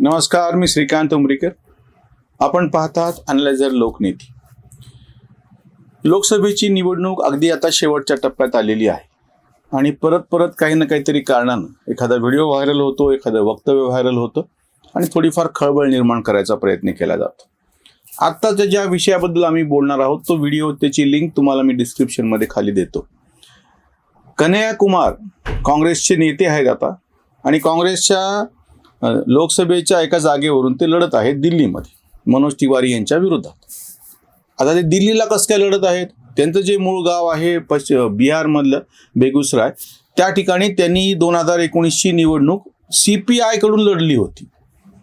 नमस्कार मी श्रीकांत उमरीकर. आपण पाहतात अनलायझर लोकनीती. लोकसभेची निवडणूक अगदी आता शेवटच्या टप्प्यात आलेली आहे. आणि परत परत काही ना काहीतरी कारणानं एखादा व्हिडिओ व्हायरल होतो एखादं वक्तव्य व्हायरल होतं आणि थोडीफार खळबळ निर्माण करायचा प्रयत्न केला जातो. आत्ताच्या ज्या विषयाबद्दल आम्ही बोलणार आहोत तो व्हिडिओ त्याची लिंक तुम्हाला मी डिस्क्रिप्शनमध्ये खाली देतो. कन्हैया कुमार काँग्रेसचे नेते आहेत आता आणि काँग्रेसच्या लोकसभेच्या एका जागेवरून ते लढत आहेत दिल्लीमध्ये. मनोज तिवारी यांच्या विरोधात. आता ते दिल्लीला कसं काय लढत आहेत? त्यांचं जे मूळ गाव आहे पश्च बिहारमधलं बेगुसराय त्या ठिकाणी त्यांनी दोन हजार एकोणीसची निवडणूक सी पी आयकडून लढली होती.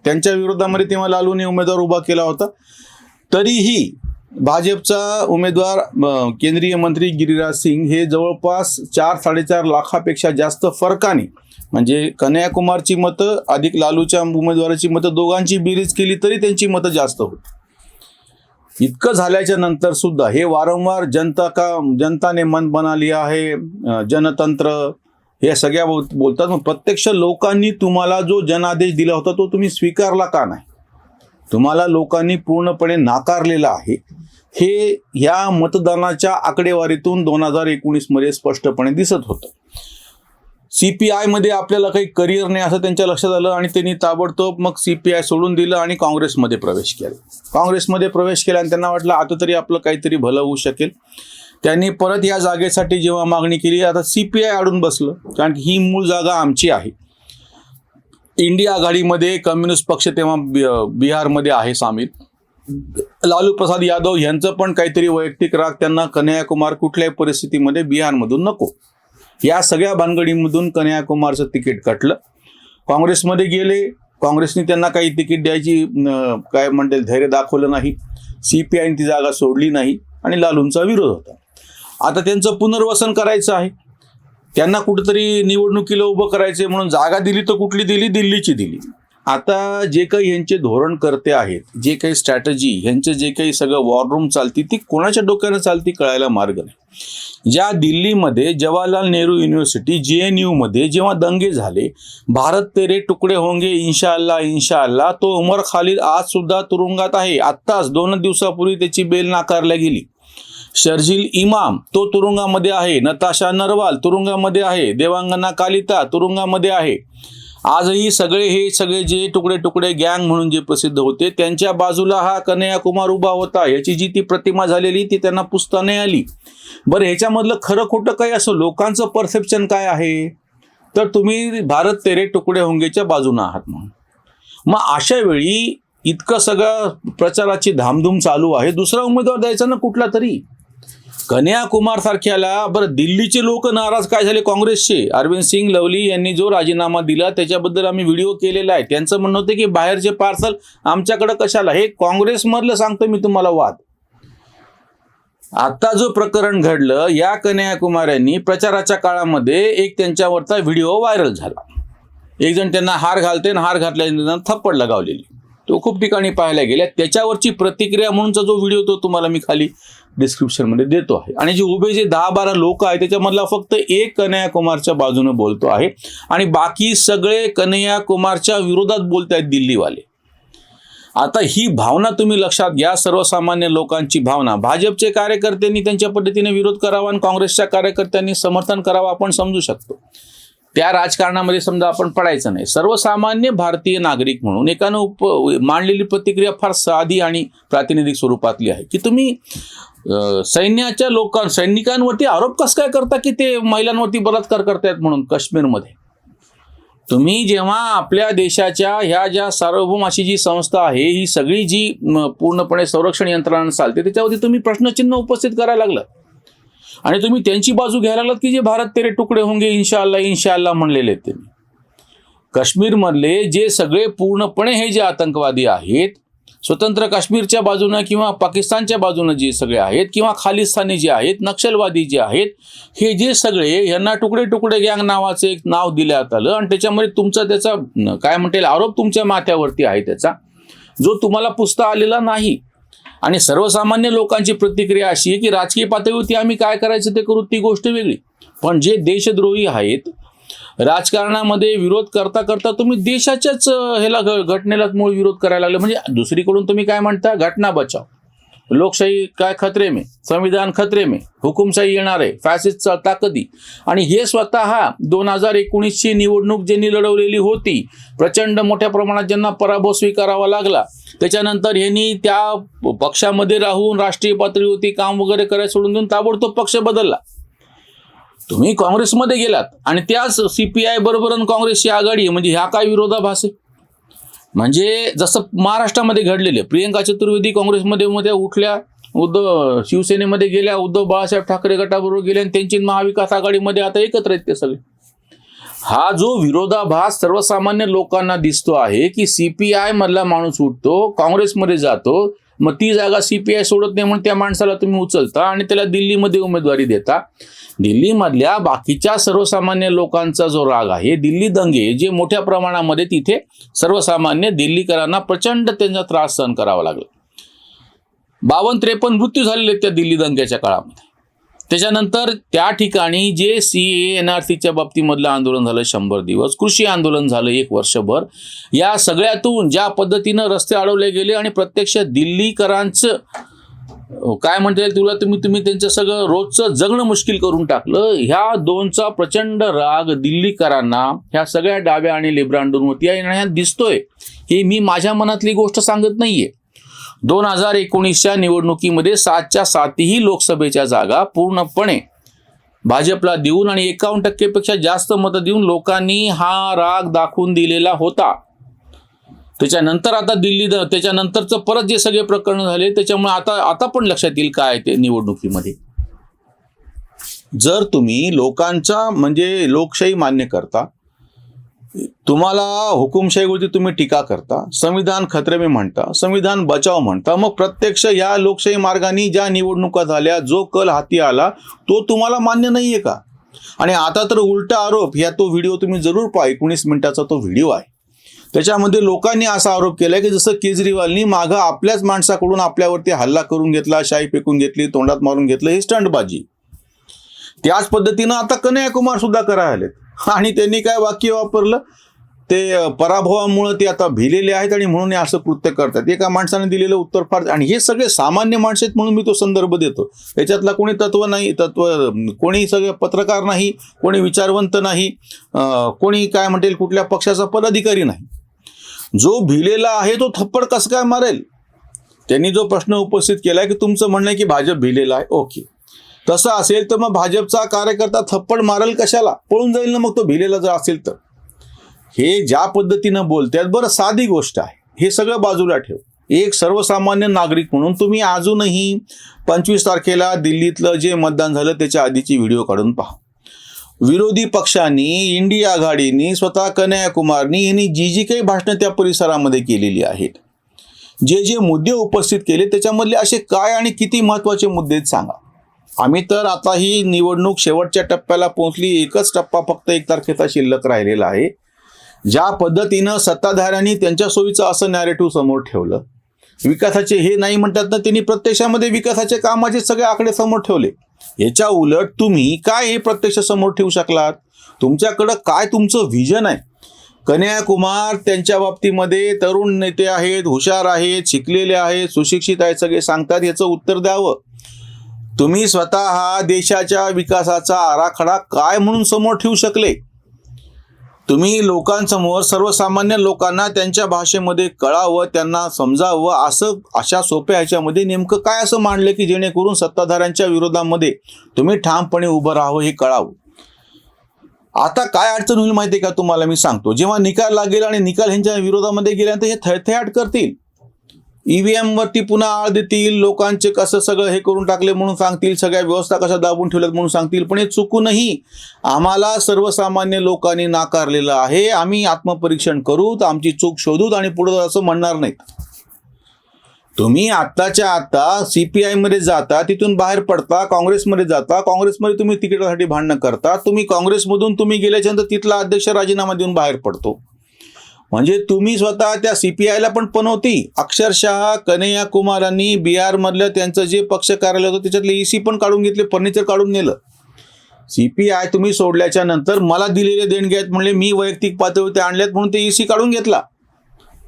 त्यांच्या विरोधामध्ये तेव्हा लालूने उमेदवार उभा केला होता. तरीही भाजपचा उमेदवार केंद्रीय मंत्री गिरिराज सिंग हे जवळपास चार साडेचार लाखापेक्षा जास्त फरकाने म्हणजे कन्याकुमारची मतं अधिक लालूच्या उमेदवाराची मतं दोघांची बेरीज केली तरी त्यांची मतं जास्त होती. इतकं झाल्याच्यानंतर सुद्धा हे वारंवार जनता का जनताने मन बना लिया आहे जनतंत्र हे सगळ्या बोल बोलतात मग प्रत्यक्ष लोकांनी तुम्हाला जो जनादेश दिला होता तो तुम्ही स्वीकारला का नाही? तुम्हाला लोकांनी पूर्णपणे नाकारलेला आहे. हे ह्या मतदानाच्या आकडेवारीतून दोन हजार एकोणीसमध्ये स्पष्टपणे दिसत होतं. सी पी आयमध्ये आपल्याला काही करिअर नाही असं त्यांच्या लक्षात आलं आणि त्यांनी ताबडतोब मग सी पी आय सोडून दिलं आणि काँग्रेसमध्ये प्रवेश केला. काँग्रेसमध्ये प्रवेश केला आणि त्यांना वाटलं आता तरी आपलं काहीतरी भलं होऊ शकेल. त्यांनी परत या जागेसाठी जेव्हा मागणी केली आता सी पी आय अडून बसलं कारण की ही मूळ जागा आमची आहे. इंडिया आघाडीमध्ये कम्युनिस्ट पक्ष तेव्हा बिहारमध्ये आहे सामील. लालू प्रसाद यादव यांचं पण काहीतरी वैयक्तिक राग त्यांना कन्याकुमार कुठल्याही परिस्थितीमध्ये बिहारमधून नको. या सगळ्या भानगडीमधून कन्याकुमारचं तिकीट कटलं. काँग्रेसमध्ये गेले. काँग्रेसने त्यांना काही तिकीट द्यायची काय म्हणते धैर्य दाखवलं नाही. सी पी आयने ती जागा सोडली नाही आणि लालूंचा विरोध होता. आता त्यांचं पुनर्वसन करायचं आहे. त्यांना कुठेतरी निवडणुकीला उभं करायचे म्हणून जागा दिली तर कुठली दिली? दिल्लीची दिली. आता जे काही यांचे धोरण करते आहेत जे काही स्ट्रॅटजी यांचे जे काही सगळं वॉररूम चालती ती कोणाच्या डोक्यानं चालती कळायला मार्ग नाही. ज्या दिल्लीमध्ये Jawaharlal Nehru university J N यूमध्ये जेव्हा दंगे झाले भारत तेरे तुकडे होंगे इन्शा अल्लाह तो उमर खालिद आज सुद्धा तुरुंगात आहे. आत्ताच दोन दिवसापूर्वी त्याची बेल नाकारल्या गेली. शर्जिल इमाम तो तुरुंगामध्ये आहे. नताशा नरवाल तुरुंगामध्ये आहे. देवांगना कालिता तुरुंगामध्ये आहे. आजही सगळे हे सगळे जे तुकडे तुकडे गँग म्हणून जे प्रसिद्ध होते त्यांच्या बाजूला हा कन्हैया कुमार उभा होता. याची जी ती प्रतिमा झालेली ती त्यांना पुसता नाही आली. बरं ह्याच्यामधलं खरं खोटं काय असं? लोकांचं परसेप्शन काय आहे? तर तुम्ही भारत तेरे तुकडे होंगेच्या बाजूनं आहात म्हणून. मग अशा वेळी इतकं सगळं प्रचाराची धामधूम चालू आहे. दुसरा उमेदवार द्यायचा ना कुठला तरी? कन्या कुमार सारख्याला बरं दिल्लीचे लोक नाराज काय झाले काँग्रेसचे? अरविंद सिंग लवली यांनी जो राजीनामा दिला त्याच्याबद्दल आम्ही व्हिडिओ केलेला आहे. त्यांचं म्हणणं होतं की बाहेरचे पार्सल आमच्याकडे कशाला? हे काँग्रेसमधलं सांगतो मी तुम्हाला वाद. आता जो प्रकरण घडलं या कन्या कुमार यांनी प्रचाराच्या काळामध्ये एक त्यांच्यावरचा व्हिडिओ व्हायरल झाला. एक जण त्यांना हार घालते आणि हार घातल्यानंतर थप्पड लगावलेली. तो खूप ठिकाणी पाहायला गेल्या. त्याच्यावरची प्रतिक्रिया म्हणूनचा जो व्हिडिओ तो तुम्हाला मी खाली डिस्क्रिप्शनमध्ये देतो आहे. आणि जे उभे जे दहा बारा लोक आहेत त्याच्यामधला फक्त एक कन्हैया कुमारच्या बाजूने बोलतो आहे. आणि बाकी सगळे कन्हैया कुमारच्या विरोधात बोलत आहेत दिल्लीवाले. आता ही भावना तुम्ही लक्षात घ्या. सर्वसामान्य लोकांची भावना. भाजपचे कार्यकर्त्यांनी त्यांच्या पद्धतीने विरोध करावा आणि काँग्रेसच्या कार्यकर्त्यांनी समर्थन करावं आपण समजू शकतो. त्या राजकारणामध्ये समजा आपण पडायचं नाही. सर्वसामान्य भारतीय नागरिक म्हणून एकानं उप मांडलेली प्रतिक्रिया फार साधी आणि प्रातिनिधिक स्वरूपातली आहे. की तुम्ही सैन्याच्या लोकां सैनिकांवरती आरोप कसं काय करता की ते महिलांवरती बलात्कार करतायत म्हणून काश्मीरमध्ये? तुम्ही जेव्हा आपल्या देशाच्या ह्या ज्या सार्वभौम अशी जी संस्था आहे ही सगळी जी पूर्णपणे संरक्षण यंत्रणा चालते त्याच्यावरती तुम्ही प्रश्नचिन्ह उपस्थित करायला लागलं आणि तुम्ही त्यांची बाजू घ्यायला लागलात की जे भारत तेरे तुकडे होंगे इन्शाल्ला इन्शाल्ला अल्लाह म्हणलेले ते त्यांनी. काश्मीरमधले जे सगळे पूर्णपणे हे जे आतंकवादी आहेत स्वतंत्र काश्मीरच्या बाजूनं किंवा पाकिस्तानच्या बाजूनं जे सगळे आहेत किंवा खालिस्तानी जे आहेत नक्षलवादी जे आहेत हे जे सगळे यांना तुकडे तुकडे गँग नावाचं एक नाव दिल्यात आलं आणि त्याच्यामध्ये तुमचा त्याचा काय म्हणता येईल आरोप तुमच्या माथ्यावरती आहे त्याचा जो तुम्हाला पुसता आलेला नाही. आणि सर्वसामान्य लोकांची प्रतिक्रिया अशी आहे की राजकीय पातळीवरती आम्ही काय करायचं ते करू ती गोष्ट वेगळी. पण जे देशद्रोही आहेत राजकारणामध्ये विरोध करता करता तुम्ही देशाच्याच ह्याला घ- मूळ विरोध करायला लागले. म्हणजे दुसरीकडून तुम्ही काय म्हणता? घटना बचाव. लोकशाही काय खतरे में? संविधान खतरे में? हुकुमशाही येणार आहे फॅसिस्टचा चालता कधी आणि हे स्वतः दोन हजार एकोणीसची निवडणूक ज्यांनी लढवलेली होती प्रचंड मोठ्या प्रमाणात ज्यांना पराभव स्वीकारावा लागला. त्याच्यानंतर ह्यांनी त्या पक्षामध्ये राहून राष्ट्रीय पातळीवरती काम वगैरे करायला सोडून देऊन ताबडतोब पक्ष बदलला. तुम्ही काँग्रेसमध्ये गेलात. आणि त्याच सी पी बरोबर काँग्रेसची आघाडी आहे. म्हणजे ह्या काय विरोधाभास आहे? म्हणजे जसं महाराष्ट्रामध्ये घडलेले प्रियंका चतुर्वेदी काँग्रेसमध्ये मध्ये उठल्या उद्धव शिवसेनेमध्ये गेल्या उद्धव बाळासाहेब ठाकरे गटाबरोबर गेल्या आणि त्यांची महाविकास आघाडीमध्ये आता एकत्र आहेत ते सगळे. हा जो विरोधाभास सर्वसामान्य लोकांना दिसतो आहे की सीपीआय मधला माणूस उठतो काँग्रेसमध्ये जातो मग ती जागा सीपीआय सोडत नाही म्हणून त्या माणसाला तुम्ही उचलता आणि त्याला दिल्लीमध्ये उमेदवारी देता. दिल्लीमधल्या बाकीच्या सर्वसामान्य लोकांचा जो राग आहे दिल्ली दंगे जे मोठ्या प्रमाणामध्ये तिथे सर्वसामान्य दिल्लीकरांना प्रचंड त्यांचा त्रास सहन करावा लागला. बावन्न त्रेपन्न मृत्यू झालेले त्या दिल्ली दंग्याच्या काळामध्ये. त्याच्यानंतर त्या ठिकाणी जे सी ए एन आर सीच्या बाबतीमधलं आंदोलन झालं शंभर दिवस. कृषी आंदोलन झालं एक वर्षभर. या सगळ्यातून ज्या पद्धतीनं रस्ते अडवले गेले आणि प्रत्यक्ष दिल्लीकरांचं काय म्हणता येईल तुला? तुम्ही तुम्ही त्यांचं सगळं रोजचं जगणं मुश्किल करून टाकलं. ह्या दोनचा प्रचंड राग दिल्लीकरांना ह्या सगळ्या डाव्या आणि लिब्रांडूंवरती ह्या दिसतोय. हे मी माझ्या मनातली गोष्ट सांगत नाहीये. दोन हजार एकोणीसच्या निवडणुकीमध्ये सातच्या सातही लोकसभेच्या जागा पूर्णपणे भाजपला देऊन आणि एकावन्न टक्केपेक्षा जास्त मतं देऊन लोकांनी हा राग दाखवून दिलेला होता. त्याच्यानंतर आता दिल्ली त्याच्यानंतरचं परत जे सगळे प्रकरण झाले त्याच्यामुळे आता आता पण लक्षात येईल काय ते निवडणुकीमध्ये. जर तुम्ही लोकांचा म्हणजे लोकशाही मान्य करता तुम्हाला हुकुमशाहीवरती तुम्ही टीका करता संविधान खतरे म्हणता संविधान बचाव म्हणता मग प्रत्यक्ष या लोकशाही मार्गाने ज्या निवडणुका झाल्या जो कल हाती आला तो तुम्हाला मान्य नाहीये का? आणि आता तर उलटा आरोप या तो व्हिडिओ तुम्ही जरूर पहा एकोणीस मिनिटाचा तो व्हिडिओ आहे. त्याच्यामध्ये लोकांनी असा आरोप केलाय की जसं केजरीवालनी मागं आपल्याच माणसाकडून आपल्यावरती हल्ला करून घेतला शाई फेकून घेतली तोंडात मारून घेतलं ही स्टंटबाजी. त्याच पद्धतीनं आता कन्हैया कुमार सुद्धा करायला आलेत. आणि त्यांनी काय वाक्य वापरलं? ते पराभवामुळं पराभवामुळे ते आता भिलेले आहेत आणि म्हणून हे असं कृत्य करतात. एका माणसाने दिलेलं उत्तर फार आणि हे सगळे सामान्य माणसं आहेत म्हणून मी तो संदर्भ देतो. याच्यातला कोणी तत्व नाही तत्व कोणी सगळे पत्रकार नाही कोणी विचारवंत नाही कोणी काय म्हणतील कुठल्या पक्षाचा पदाधिकारी नाही. जो भिलेला आहे तो थप्पड कसं काय मारेल? त्यांनी जो प्रश्न उपस्थित केलाय की तुमचं म्हणणं आहे की भाजप भिलेला आहे ओके. तसं असेल तर मग भाजपचा कार्यकर्ता थप्पड मारेल कशाला? पळून जाईल ना मग तो भिलेला जर असेल तर. हे ज्या पद्धतीनं बोलतात बरं साधी गोष्ट आहे. हे सगळं बाजूला ठेव. एक सर्वसामान्य नागरिक म्हणून तुम्ही अजूनही पंचवीस तारखेला दिल्लीतलं जे मतदान झालं त्याच्या आधीची व्हिडिओ काढून पहा. विरोधी पक्षांनी इंडिया आघाडीनी स्वतः कन्याकुमारनी यांनी जी जी काही भाषणं त्या परिसरामध्ये केलेली आहेत. जे जे मुद्दे उपस्थित केले त्याच्यामधले असे काय आणि किती महत्त्वाचे मुद्दे आहेत सांगा. आम्ही तर आता ही निवडणूक शेवटच्या टप्प्याला पोहोचली. एकच टप्पा फक्त एक तारखेचा शिल्लक राहिलेला आहे. ज्या पद्धतीनं सत्ताधाऱ्यांनी त्यांच्या सोयीचं असं नॅरेटिव्ह समोर ठेवलं. विकासाचे हे नाही म्हणतात ना त्यांनी प्रत्यक्षामध्ये विकासाचे कामाचे सगळे आकडे समोर ठेवले. याच्या उलट तुम्ही काय हे प्रत्यक्ष समोर ठेवू शकलात? तुमच्याकडं काय तुमचं व्हिजन आहे? कन्याकुमार त्यांच्या बाबतीमध्ये तरुण नेते आहेत हुशार आहेत शिकलेले आहेत सुशिक्षित आहेत सगळे सांगतात याचं उत्तर द्यावं. तुम्ही स्वतः हा देशाच्या विकासाचा आराखडा काय म्हणून समोर ठेवू शकले? तुम्ही लोकांसमोर सर्वसामान्य लोकांना त्यांच्या भाषेमध्ये कळावं त्यांना समजावं असं अशा सोप्या ह्याच्यामध्ये नेमकं काय असं मांडलं की जेणेकरून सत्ताधाऱ्यांच्या विरोधामध्ये तुम्ही ठामपणे उभं राहावं हे कळावं? आता काय अडचण होईल माहिती आहे का तुम्हाला? मी सांगतो. जेव्हा निकाल लागेल आणि निकाल ह्यांच्या विरोधामध्ये गेल्यानंतर हे थैथयाट करतील. ईव्हीएम वरती पुन्हा आळ देतील लोकांचे कसं सगळं हे करून टाकले म्हणून सांगतील सगळ्या व्यवस्था कशा दाबून ठेवल्यात म्हणून सांगतील पण हे चुकूनही आम्हाला सर्वसामान्य लोकांनी नाकारलेलं आहे. आम्ही आत्मपरीक्षण करूत आमची चूक शोधूत आणि पुढे असं म्हणणार नाहीत. तुम्ही आत्ताच्या आता सीपीआयमध्ये जाता तिथून बाहेर पडता काँग्रेसमध्ये जाता काँग्रेसमध्ये तुम्ही तिकिटासाठी भांडणं करता तुम्ही काँग्रेसमधून तुम्ही गेल्याच्यानंतर तिथला अध्यक्ष राजीनामा देऊन बाहेर पडतो. म्हणजे तुम्ही स्वतः त्या सीपीआयला पण पनवती. अक्षरशः कन्हैया कुमारांनी बिहारमधलं त्यांचं जे पक्ष कार्यालय होतं त्याच्यातले ईसी पण काढून घेतले फर्निचर काढून नेलं. सीपीआय तुम्ही सोडल्याच्या नंतर मला दिलेले देणगे आहेत म्हणले मी वैयक्तिक पातळीवर ते आणलेत म्हणून ते ईसी काढून घेतला.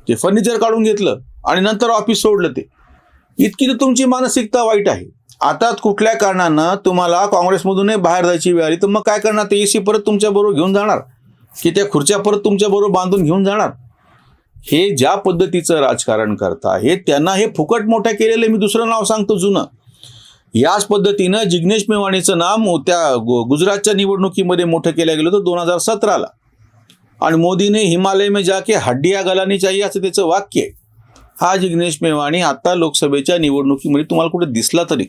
ते फर्निचर काढून घेतलं आणि नंतर ऑफिस सोडलं ते. इतकी तर तुमची मानसिकता वाईट आहे. आता कुठल्या कारणानं तुम्हाला काँग्रेसमधूनही बाहेर जायची वेळ आली तर मग काय करणार? ते एसी परत तुमच्याबरोबर घेऊन जाणार. की त्या खुर्च्या परत तुमच्या बरोबर बांधून घेऊन जाणार? हे ज्या पद्धतीचं राजकारण करता हे त्यांना हे फुकट मोठं केलेलं मी दुसरं नाव सांगतो जुनं. याच पद्धतीनं जिग्नेश मेवाणीचं नाम त्या गु- गुजरातच्या निवडणुकीमध्ये मोठं केलं गेलं होतं दोन हजार सतराला. आणि मोदीने हिमालय में जाके हड्डिया गलानी चाहिए असं त्याचं वाक्य आहे. हा जिग्नेश मेवाणी आता लोकसभेच्या निवडणुकीमध्ये तुम्हाला कुठे दिसला तरी.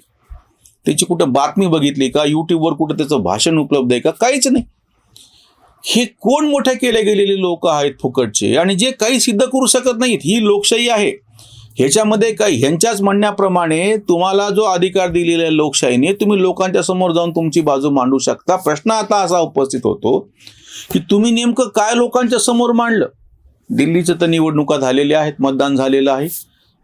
त्याची कुठं बातमी बघितली का यूट्यूबवर कुठं त्याचं भाषण उपलब्ध आहे का काहीच नाही. हे कोण मोठे केले गेलेले लोक आहेत फुकटचे? आणि जे काही सिद्ध करू शकत नाहीत ही लोकशाही आहे. ह्याच्यामध्ये काही ह्यांच्याच म्हणण्याप्रमाणे तुम्हाला जो अधिकार दिलेला आहे लोकशाहीने तुम्ही लोकांच्या समोर जाऊन तुमची बाजू मांडू शकता. प्रश्न आता असा उपस्थित होतो की तुम्ही नेमकं काय लोकांच्या समोर मांडलं? दिल्लीचं तर निवडणुका झालेल्या आहेत मतदान झालेलं आहे.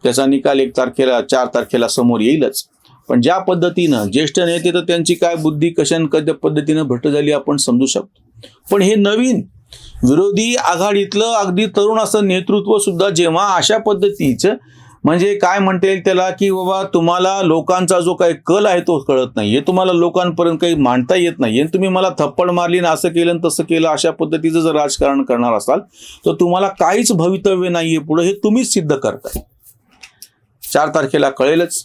त्याचा निकाल एक तारखेला चार तारखेला समोर येईलच. पण ज्या पद्धतीनं ज्येष्ठ नेते तर त्यांची काय बुद्धी कशान कद्या पद्धतीनं भट्ट झाली आपण समजू शकतो. पण हे नवीन विरोधी आघाडीतलं अगदी तरुण असं नेतृत्व सुद्धा जेव्हा अशा पद्धतीचं म्हणजे काय म्हणता येईल त्याला की बाबा तुम्हाला लोकांचा जो काही कल आहे तो कळत नाही हे तुम्हाला लोकांपर्यंत काही मांडता येत नाही आणि तुम्ही मला थप्पड मारली ना असं केलं आणि तसं केलं अशा पद्धतीचं जर राजकारण करणार असाल तर तुम्हाला काहीच भवितव्य नाहीये पुढे हे तुम्हीच सिद्ध करताय. चार तारखेला कळेलच.